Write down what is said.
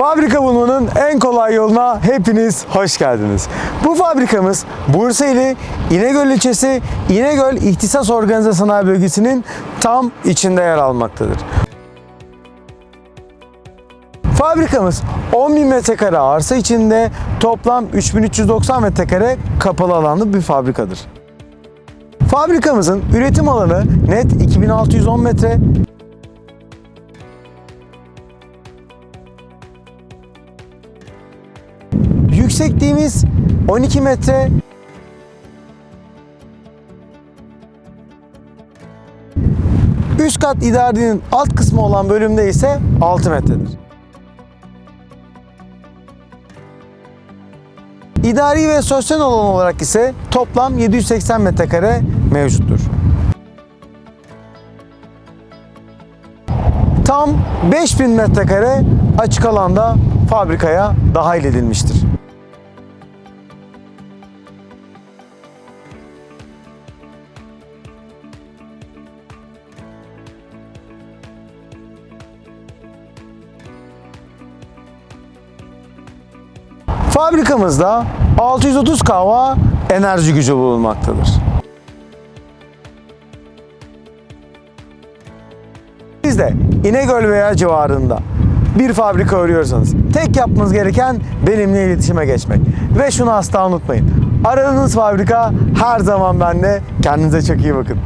Fabrika bulmanın en kolay yoluna hepiniz hoş geldiniz. Bu fabrikamız Bursa ili İnegöl ilçesi İnegöl İhtisas Organize Sanayi Bölgesi'nin tam içinde yer almaktadır. Fabrikamız 10.000 metrekare arsa içinde toplam 3390 metrekare kapalı alanlı bir fabrikadır. Fabrikamızın üretim alanı net 2610 metre, Yüksekliğimiz 12 metre. Üst kat idarenin alt kısmı olan bölümde ise 6 metredir. İdari ve sosyal alan olarak ise toplam 780 metrekare mevcuttur. Tam 5000 metrekare açık alanda fabrikaya dahil edilmiştir. Fabrikamızda 630 kW enerji gücü bulunmaktadır. Siz de İnegöl veya civarında bir fabrika arıyorsanız tek yapmanız gereken benimle iletişime geçmek. Ve şunu asla unutmayın. Aradığınız fabrika her zaman bende. Kendinize çok iyi bakın.